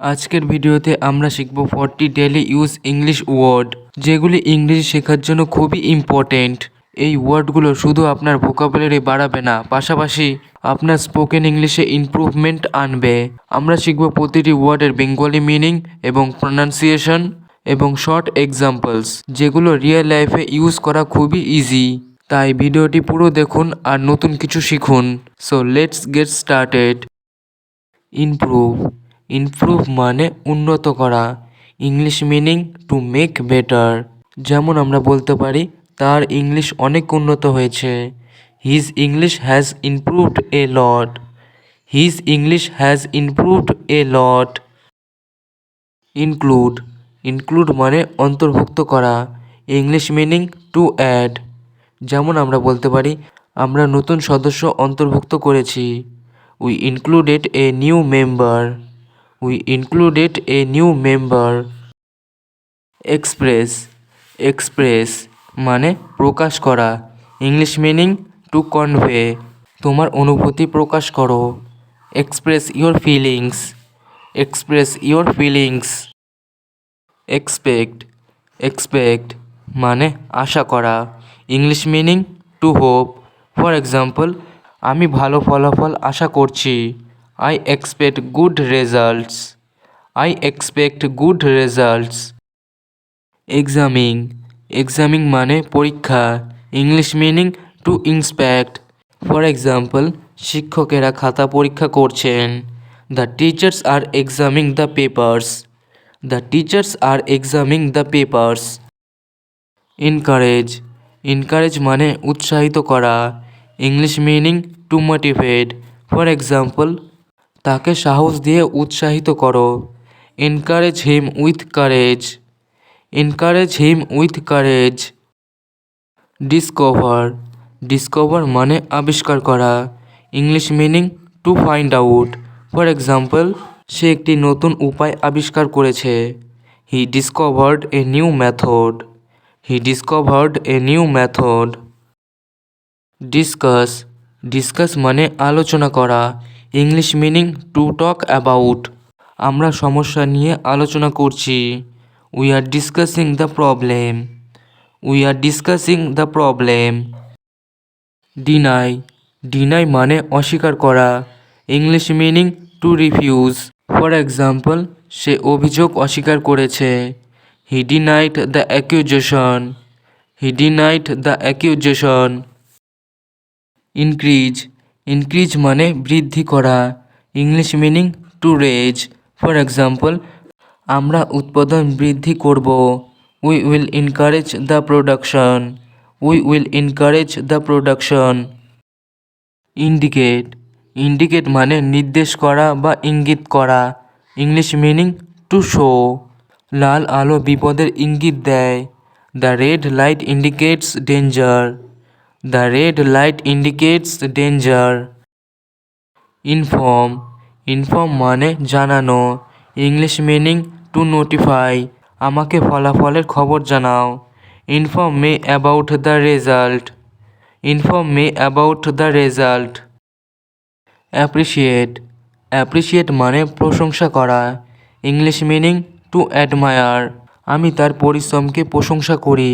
আজকের ভিডিওতে আমরা শিখব forty daily use English word যেগুলি ইংরেজি শেখার জন্য খুবই ইম্পর্টেন্ট এই ওয়ার্ডগুলো শুধু আপনার ভোকাবুলারি বাড়াবে না, পাশাপাশি আপনার স্পোকেন ইংলিশে ইমপ্রুভমেন্ট আনবে। আমরা শিখব প্রতিটি ওয়ার্ডের বেঙ্গলি মিনিং এবং প্রনাউন্সিয়েশন এবং শর্ট এক্সাম্পলস যেগুলো রিয়েল লাইফে ইউজ করা খুবই ইজি তাই ভিডিওটি পুরো দেখুন আর নতুন কিছু শিখুন। So let's get started improve improve মানে উন্নত করা। English meaning to make better যেমন আমরা বলতে পারি, তার ইংলিশ অনেক উন্নত হয়েছে। His English has improved a lot his English has improved a lot include include মানে অন্তর্ভুক্ত করা। ইংলিশ মিনিং টু অ্যাড যেমন আমরা বলতে পারি, আমরা নতুন সদস্য অন্তর্ভুক্ত করেছি। We included a new member we included a new member express express মানে প্রকাশ করা। ইংলিশ মিনিং টু কনভে তোমার অনুভূতি প্রকাশ করো। Express your feelings express your feelings expect expect মানে আশা করা। English meaning to hope for example আমি ভালো ফলাফল আশা করছি। I expect good results I expect good results examining examining মানে পরীক্ষা। English meaning to inspect for example শিক্ষকেরা খাতা পরীক্ষা করছেন। The teachers are examining the papers the teachers are examining the papers encourage encourage মানে উৎসাহিত করা। English meaning to motivate for example তাকে সাহস দিয়ে উৎসাহিত করো। Encourage him with courage encourage him with courage discover discover মানে আবিষ্কার করা। English meaning to find out for example সে একটি নতুন উপায় আবিষ্কার করেছে। He discovered a new method he discovered a new method discuss discuss মানে আলোচনা করা। English meaning to talk about আমরা সমস্যা নিয়ে আলোচনা করছি। We are discussing the problem we are discussing the problem deny deny মানে অস্বীকার করা। English meaning to refuse for example সে অভিযোগ অস্বীকার করেছে। He denied the accusation he denied the accusation increase increase মানে বৃদ্ধি করা। English meaning to raise for example আমরা উৎপাদন বৃদ্ধি করব। We will encourage the production we will encourage the production indicate indicate মানে নির্দেশ করা বা ইঙ্গিত করা। ইংলিশ মিনিং টু শো লাল আলো বিপদের ইঙ্গিত দেয়। The red light indicates danger the red light indicates danger inform inform মানে জানানো। ইংলিশ মিনিং টু নোটিফাই আমাকে ফলাফলের খবর জানাও। Inform me about the result inform me about the result appreciate appreciate মানে প্রশংসা করা। ইংলিশ মিনিং টু অ্যাডমায়ার আমি তার পরিশ্রমকে প্রশংসা করি।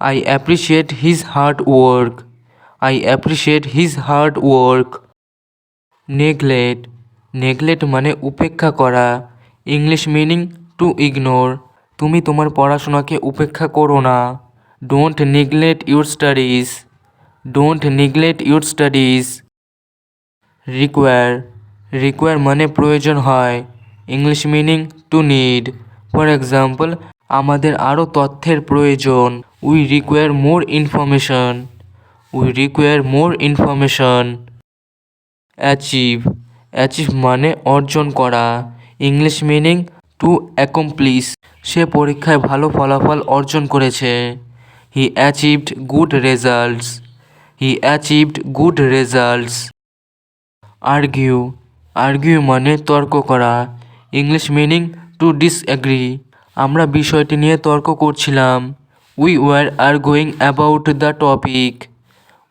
I appreciate his hard work I appreciate his hard work neglect neglect মানে উপেক্ষা করা। ইংলিশ মিনিং টু ইগনোর তুমি তোমার পড়াশোনাকে উপেক্ষা করো না। Don't neglect your studies don't neglect your studies require require মানে প্রয়োজন হয়। English meaning to need for example আমাদের আরও তথ্যের প্রয়োজন। We require more information we require more information achieve achieve মানে অর্জন করা। ইংলিশ মিনিং টু অ্যাকমপ্লিশ সে পরীক্ষায় ভালো ফলাফল অর্জন করেছে। He achieved good results he achieved good results argue argue মানে তর্ক করা। ইংলিশ মিনিং টু ডিসঅ্যাগ্রি আমরা বিষয়টি নিয়ে তর্ক করছিলাম। We were arguing about the topic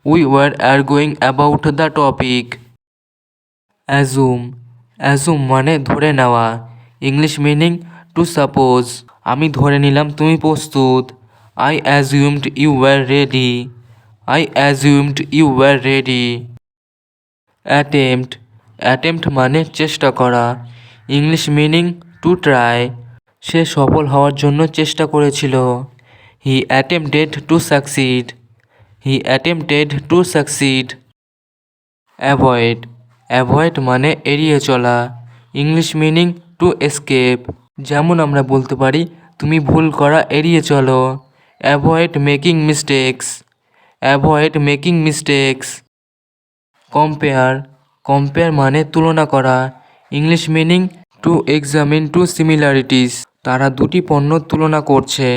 we were arguing about the topic assume assume মানে ধরে নেওয়া। ইংলিশ মিনিং টু সাপোজ আমি ধরে নিলাম তুমি প্রস্তুত। I assumed you were ready I assumed you were ready attempt attempt মানে চেষ্টা করা। ইংলিশ মিনিং টু ট্রাই সে সফল হওয়ার জন্য চেষ্টা করেছিল। He attempted to succeed he attempted to succeed avoid avoid মানে এড়িয়ে চলা। ইংলিশ মিনিং টু এসকেপ যেমন আমরা বলতে পারি, তুমি ভুল করা এড়িয়ে চলো। Avoid making mistakes avoid making mistakes compare compare মানে তুলনা করা। English meaning to examine to similarities তারা দুটি পণ্য তুলনা করছে।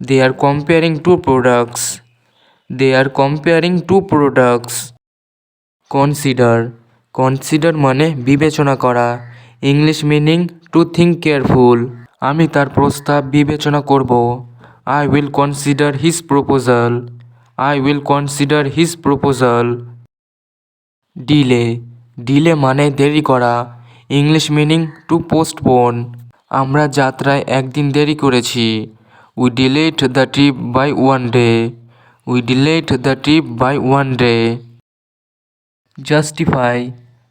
They are comparing two products they are comparing two products consider consider মানে বিবেচনা করা। English meaning to think careful আমি তার প্রস্তাব বিবেচনা করব। I will consider his proposal I will consider his proposal delay delay মানে দেরি করা। ইংলিশ মিনিং টু পোস্টপোন আমরা যাত্রায় একদিন দেরি করেছি। We delayed the trip by one day we delayed the trip by one day justify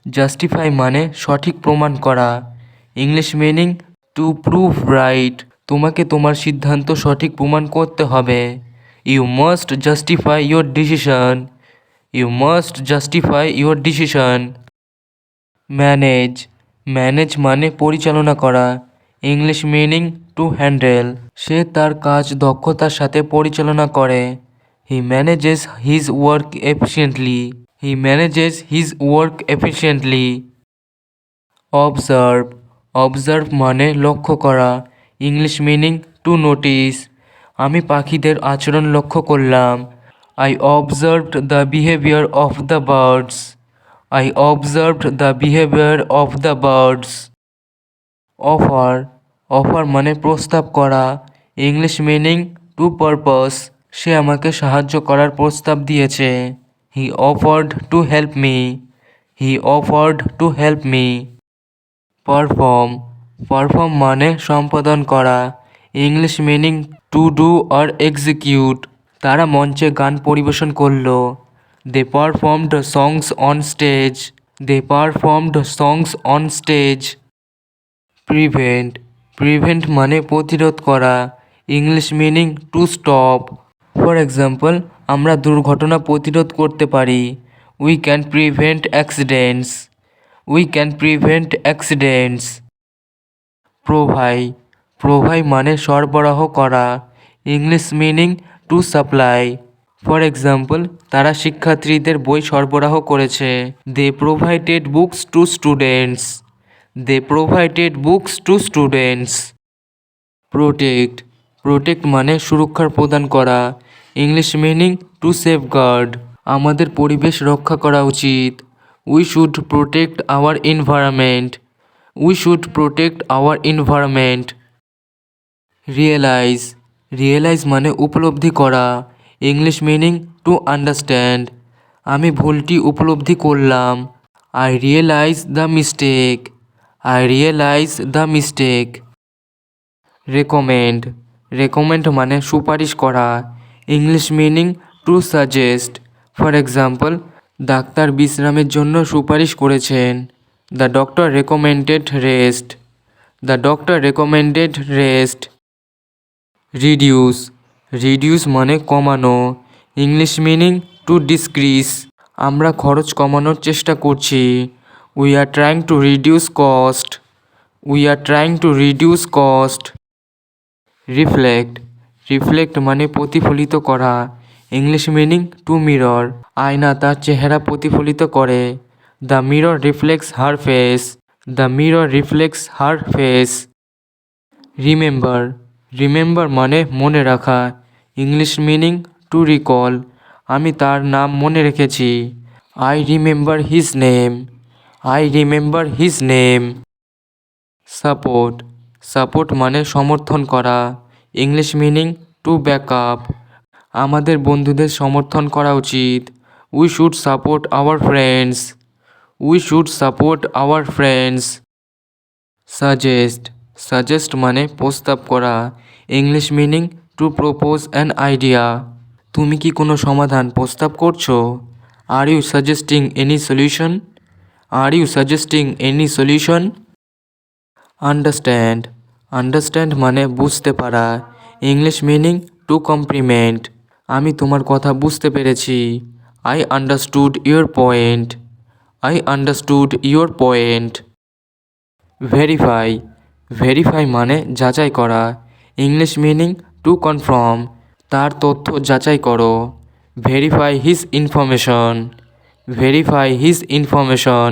justify মানে সঠিক প্রমাণ করা। English meaning to prove right তোমাকে তোমার সিদ্ধান্ত সঠিক প্রমাণ করতে হবে। You must justify your decision you must justify your decision manage manage মানে পরিচালনা করা। ইংলিশ মিনিং টু হ্যান্ডেল সে তার কাজ দক্ষতার সাথে পরিচালনা করে। He manages his work efficiently he manages his work efficiently observe observe মানে লক্ষ্য করা। ইংলিশ মিনিং টু নোটিস আমি পাখিদের আচরণ লক্ষ্য করলাম। I observed the behaviour of the birds I observed the behaviour of the birds offer offer মানে প্রস্তাব করা ইংলিশ মিনিং টু পারপাস সে আমাকে সাহায্য করার প্রস্তাব দিয়েছে। He offered to help me he offered to help me perform perform মানে সম্পাদন করা English meaning to do R execute তারা মঞ্চে গান পরিবেশন করল। They performed songs on stage they performed songs on stage prevent prevent মানে প্রতিরোধ করা English meaning to stop for example আমরা দুর্ঘটনা প্রতিরোধ করতে পারি। We can prevent accidents we can prevent accidents provide provide মানে সরবরাহ করা। English meaning to supply for example তারা শিক্ষার্থীদের বই সরবরাহ করেছে। They provided books to students they provided books to students protect protect মানে সুরক্ষার প্রদান করা। ইংলিশ মিনিং টু সেফগার্ড আমাদের পরিবেশ রক্ষা করা উচিত। We should protect our environment we should protect our environment realise realise মানে উপলব্ধি করা। ইংলিশ মিনিং টু আন্ডারস্ট্যান্ড আমি ভুলটি উপলব্ধি করলাম। I realise the mistake I realise the mistake recommend recommend মানে সুপারিশ করা। English meaning to suggest for example doctor বিশ্রামের জন্য সুপারিশ করেছেন। The doctor recommended rest the doctor recommended rest reduce reduce মানে কমানো। ইংলিশ মিনিং টু ডিসক্রিজ আমরা খরচ কমানোর চেষ্টা করছি। We are trying to reduce cost we are trying to reduce cost reflect reflect মানে প্রতিফলিত করা। ইংলিশ মিনিং টু মিরর আয়না তার চেহারা প্রতিফলিত করে। The mirror reflects her face the mirror reflects her face remember remember মানে মনে রাখা। ইংলিশ মিনিং টু রিকল আমি তার নাম মনে রেখেছি। I remember his name I remember his name support support মানে সমর্থন করা। English meaning to back up আমাদের বন্ধুদের সমর্থন করা উচিত। We should support our friends we should support our friends suggest suggest মানে প্রস্তাব করা। English meaning to propose an idea তুমি কি কোনো সমাধান প্রস্তাব করছ? Are you suggesting any solution are you suggesting any solution understand understand মানে বুঝতে পারা। ইংলিশ মিনিং টু কমপ্লিমেন্ট আমি তোমার কথা বুঝতে পেরেছি। I understood your point I understood your point verify verify মানে যাচাই করা। ইংলিশ মিনিং টু কনফার্ম তার তথ্য যাচাই করো। Verify his information verify his information